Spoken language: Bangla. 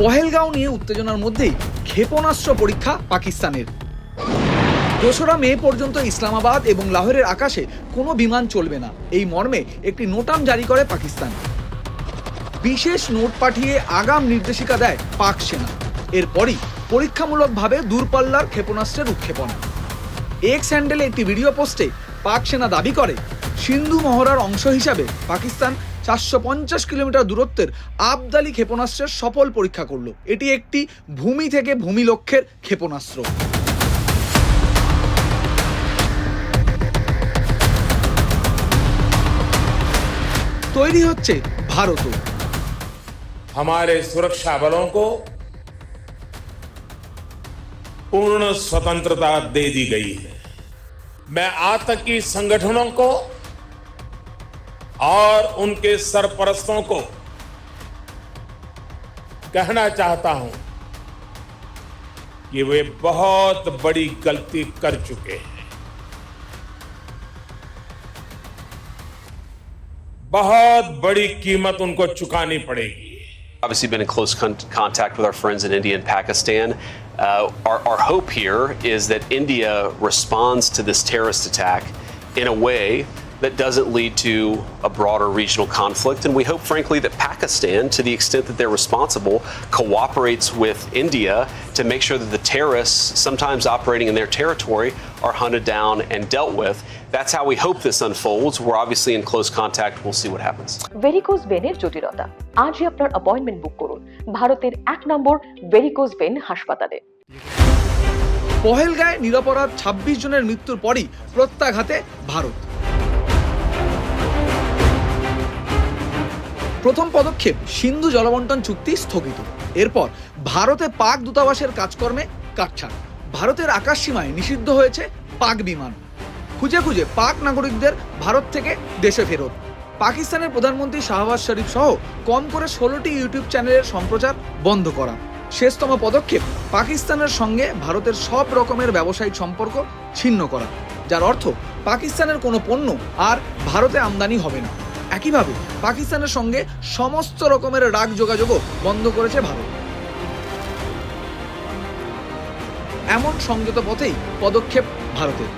পহেলগাঁও নিয়ে উত্তেজনার মধ্যেই ক্ষেপণাস্ত্র পরীক্ষা পাকিস্তানের। দোসরা মে পর্যন্ত ইসলামাবাদ এবং লাহোরের আকাশে কোনো বিমান চলবে না। এই মর্মে একটি নোটাম জারি করে পাকিস্তান। বিশেষ নোট পাঠিয়ে আগাম নির্দেশিকা দেয় পাক সেনা। এরপরই পরীক্ষামূলকভাবে দূরপাল্লার ক্ষেপণাস্ত্রের উৎক্ষেপণ। এক্স হ্যান্ডেলে একটি ভিডিও পোস্টে পাক সেনা দাবি করে, সিন্ধু মহড়ার অংশ হিসাবে পাকিস্তান চারশো পঞ্চাশ কিলোমিটার দূরত্বের আবদালি ক্ষেপণাস্ত্রের সফল পরীক্ষা করলো এটি একটি ভূমি থেকে ভূমি লক্ষ্যের ক্ষেপণাস্ত্র তৈরি হচ্ছে ভারতও हमारे सुरक्षा बलों को पूर्ण स्वतंत्रता दे दी गई है मैं आतंकी संगठनों को और उनके सरपरस्तों को कहना चाहता हूँ कि वे बहुत बड़ी गलती कर चुके हैं बहुत बड़ी कीमत उनको चुकानी पड़ेगी obviously been in close con- contact with our friends in India and Pakistan. Uh, our, our hope here is that India responds to this terrorist attack in a way that doesn't lead to a broader regional conflict. And we hope, frankly, that Pakistan, to the extent that they're responsible, cooperates with India to make sure that the terrorists, sometimes operating in their territory, are hunted down and dealt with. That's how we hope this unfolds. We're obviously in close contact. We'll see what happens. Varicose ভেনের জটিলতা আজই আপনার অ্যাপয়েন্টমেন্ট বুক করুন ভারতের এক নম্বর ভেরিকোজ ভেন হাসপাতালে পহেলগাঁয় নিরপরাধ ছাব্বিশ জনের মৃত্যুর পরই প্রত্যাঘাতে ভারত প্রথম পদক্ষেপ সিন্ধু জলবন্টন চুক্তি স্থগিত। এরপর ভারতে পাক দূতাবাসের কাজকর্মে কাটছাড়। ভারতের আকাশ সীমায় নিষিদ্ধ হয়েছে পাক বিমান। খুঁজে খুঁজে পাক নাগরিকদের ভারত থেকে দেশে ফেরত। পাকিস্তানের প্রধানমন্ত্রী শাহবাজ শরীফ সহ কম করে ষোলোটি ইউটিউব চ্যানেলের সম্প্রচার বন্ধ করা। শেষতম পদক্ষেপ পাকিস্তানের সঙ্গে ভারতের সব রকমের ব্যবসায়িক সম্পর্ক ছিন্ন করা, যার অর্থ পাকিস্তানের কোনো পণ্য আর ভারতে আমদানি হবে না। একইভাবে পাকিস্তানের সঙ্গে সমস্ত রকমের রাগ যোগাযোগও বন্ধ করেছে ভারত। এমন সংযত পথেই পদক্ষেপ ভারতের।